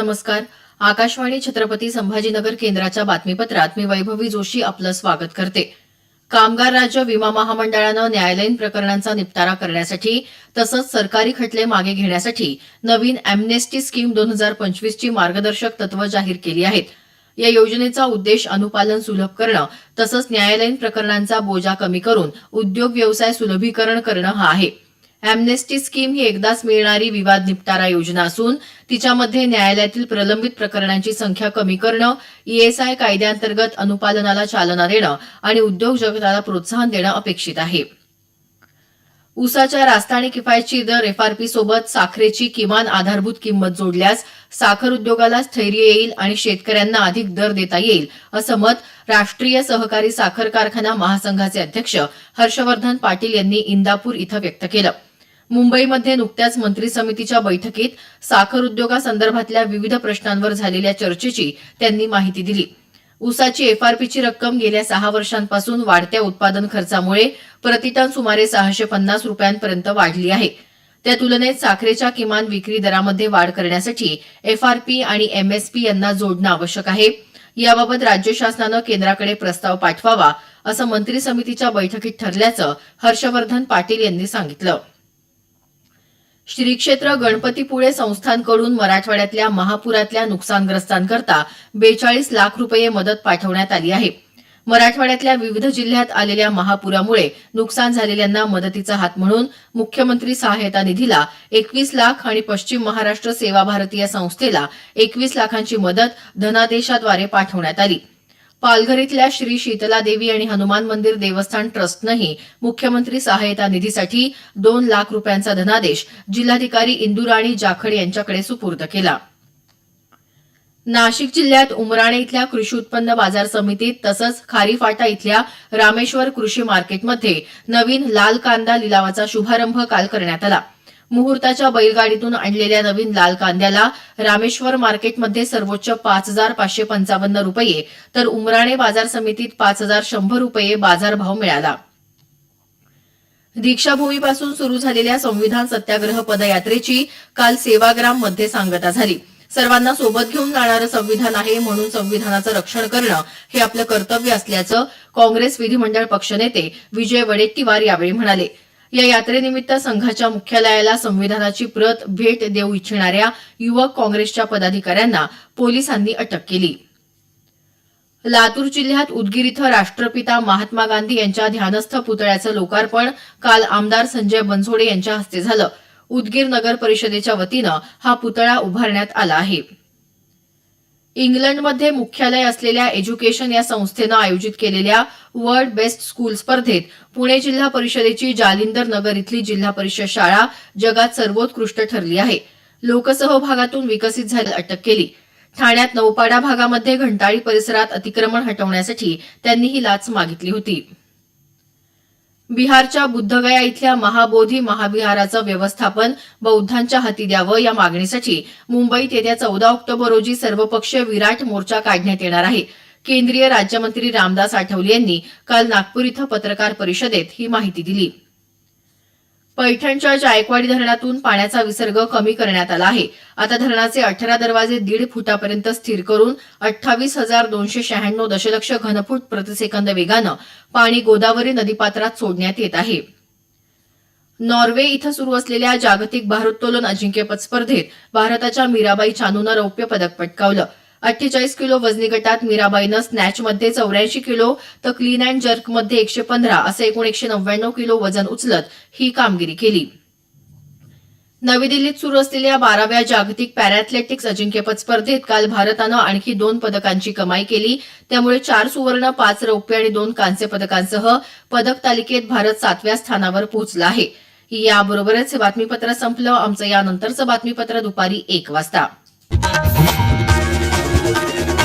नमस्कार. आकाशवाणी छत्रपती संभाजीनगर केंद्राच्या बातमीपत्रात मी वैभवी जोशी आपलं स्वागत करते. कामगार राज्य विमा महामंडळानं न्यायालयीन प्रकरणांचा निपटारा करण्यासाठी तसंच सरकारी खटले मागे घेण्यासाठी नवीन अॅम्नेस्टी स्कीम दोन हजार पंचवीसची मार्गदर्शक तत्व जाहीर केली आहेत. या योजनेचा उद्देश अनुपालन सुलभ करणं तसंच न्यायालयीन प्रकरणांचा बोजा कमी करून उद्योग व्यवसाय सुलभीकरण करणं हा आहे. अॅम्नेस्टी स्कीम ही एकदाच मिळणारी विवाद निपटारा योजना असून तिच्यामध्ये न्यायालयातील प्रलंबित प्रकरणांची संख्या कमी करणं ईएसआय कायद्याअंतर्गत अनुपालनाला चालना देणं आणि उद्योग जगताला प्रोत्साहन देणं अपेक्षित आहे. ऊसाच्या रास्त आणि किफायतशीर दर एफआरपी सोबत साखरेची किमान आधारभूत किंमत जोडल्यास साखर उद्योगाला स्थैर्य येईल आणि शेतकऱ्यांना अधिक दर देता येईल असं मत राष्ट्रीय सहकारी साखर कारखाना महासंघाचे अध्यक्ष हर्षवर्धन पाटील यांनी इंदापूर इथं व्यक्त केलं. मुंबईमध्ये नुकत्याच मंत्री समितीच्या बैठकीत साखर उद्योगासंदर्भातल्या विविध प्रश्नांवर झालेल्या चर्चेची त्यांनी माहिती दिली. ऊसाची एफआरपीची रक्कम गेल्या सहा वर्षांपासून वाढत्या उत्पादन खर्चामुळे प्रतिटन सुमारे सहाशे पन्नास रुपयांपर्यंत वाढली आहे. त्या तुलनेत साखरेच्या किमान विक्री दरामध्ये वाढ करण्यासाठी एफआरपी आणि एमएसपी यांना जोडणं आवश्यक आहे. याबाबत राज्य शासनानं केंद्राकडे प्रस्ताव पाठवावा असं मंत्री समितीच्या बैठकीत ठरल्याचं हर्षवर्धन पाटील यांनी सांगितलं. श्री क्षेत्र गणपतीपुळे संस्थांकडून मराठवाड्यातल्या महापुरातल्या नुकसानग्रस्तांकरता बेचाळीस लाख रुपये मदत पाठवण्यात आली आहे. मराठवाड्यातल्या विविध जिल्ह्यात आलेल्या महापुरामुळे नुकसान झालेल्यांना मदतीचा हात म्हणून मुख्यमंत्री सहायता निधीला एकवीस लाख आणि पश्चिम महाराष्ट्र सेवा भारती या संस्थेला एकवीस लाखांची मदत धनादेशाद्वारे पाठवण्यात आली. पालघर इथल्या श्री शीतला देवी आणि हनुमान मंदिर देवस्थान ट्रस्टनंही मुख्यमंत्री सहायता निधीसाठी दोन लाख रुपयांचा धनादेश जिल्हाधिकारी इंदुराणी जाखड यांच्याकडे सुपूर्द केला. नाशिक जिल्ह्यात उमराणे इथल्या कृषी उत्पन्न बाजार समितीत तसंच खारीफाटा इथल्या रामेश्वर कृषी मार्केटमध्ये नवीन लाल कांदा लिलावाचा शुभारंभ काल करण्यात आला. मुहूर्ताच्या बैलगाडीतून आणलेल्या नवीन लाल कांद्याला रामेश्वर मार्केटमध्ये सर्वोच्च पाच हजार पाचशे पंचावन्न रुपये तर उमराणे बाजार समितीत पाच हजार शंभर रुपये बाजारभाव मिळाला. दीक्षाभूमीपासून सुरू झालेल्या संविधान सत्याग्रह पदयात्रेची काल सेवाग्राममध्ये सांगता झाली. सर्वांना सोबत घेऊन जाणारं संविधान आहे म्हणून संविधानाचं रक्षण करणं हे आपलं कर्तव्य असल्याचं काँग्रेस विधिमंडळ पक्षनेते विजय वडेट्टीवार यावेळी म्हणाले. या यात्रेनिमित्त संघाच्या मुख्यालयाला संविधानाची प्रत भेट देऊ इच्छिणाऱ्या युवक काँग्रेसच्या पदाधिकाऱ्यांना पोलिसांनी अटक केली. लातूर जिल्ह्यात उदगीर इथं राष्ट्रपिता महात्मा गांधी यांच्या ध्यानस्थ पुतळ्याचं लोकार्पण काल आमदार संजय बनसोडे यांच्या हस्ते झालं. उदगीर नगर परिषदेच्या वतीनं हा पुतळा उभारण्यात आला आहे. इंग्लंडमध्ये मुख्यालय असलेल्या एज्युकेशन या संस्थेनं आयोजित केलेल्या वर्ल्ड बेस्ट स्कूल स्पर्धेत पुणे जिल्हा परिषदेची जालिंदर नगर इथली जिल्हा परिषद शाळा जगात सर्वोत्कृष्ट ठरली आहे. लोकसहभागातून विकसित झाली अटक केली. ठाण्यात नौपाडा भागामध्ये घंटाळी परिसरात अतिक्रमण हटवण्यासाठी त्यांनी ही लाच मागितली होती. बिहारच्या बुद्धगया इथल्या महाबोधी महाविहाराचं व्यवस्थापन बौद्धांच्या हाती द्यावं या मागणीसाठी मुंबईत येत्या चौदा ऑक्टोबर रोजी सर्वपक्षीय विराट मोर्चा काढण्यात येणार आहे. केंद्रीय राज्यमंत्री रामदास आठवले यांनी काल नागपूर इथं पत्रकार परिषदेत ही माहिती दिली. पैठणच्या जायकवाडी धरणातून पाण्याचा विसर्ग कमी करण्यात आला आहे. आता धरणाचे अठरा दरवाजे दीड फुटापर्यंत स्थिर करून अठ्ठावीस हजार दोनशे शहाण्णव दशलक्ष घनफूट प्रतिसेकंद वेगानं पाणी गोदावरी नदीपात्रात सोडण्यात येत आहे. नॉर्वे इथं सुरू असलेल्या जागतिक भारोत्तोलन अजिंक्यपद स्पर्धेत भारताच्या मीराबाई चानूनं रौप्य पदक पटकावलं. अठ्ठेचाळीस किलो वजनी गटात मीराबाईनं स्नॅचमध्ये चौऱ्याऐंशी किलो तर क्लीन अँड जर्कमध्ये एकशे पंधरा असं एकूण एकशे नव्याण्णव किलो वजन उचलत ही कामगिरी केली. नवी दिल्लीत सुरू असलेल्या बाराव्या जागतिक पॅराथलेटिक्स अजिंक्यपद स्पर्धेत काल भारतानं आणखी दोन पदकांची कमाई केली. त्यामुळे चार सुवर्ण पाच रौप्य आणि दोन कांस्य पदकांसह पदक तालिकेत भारत सातव्या स्थानावर पोहोचला आहे. याबरोबरच हे बातमीपत्र संपलं. आमचं यानंतरचं बातमीपत्र दुपारी एक वाजता.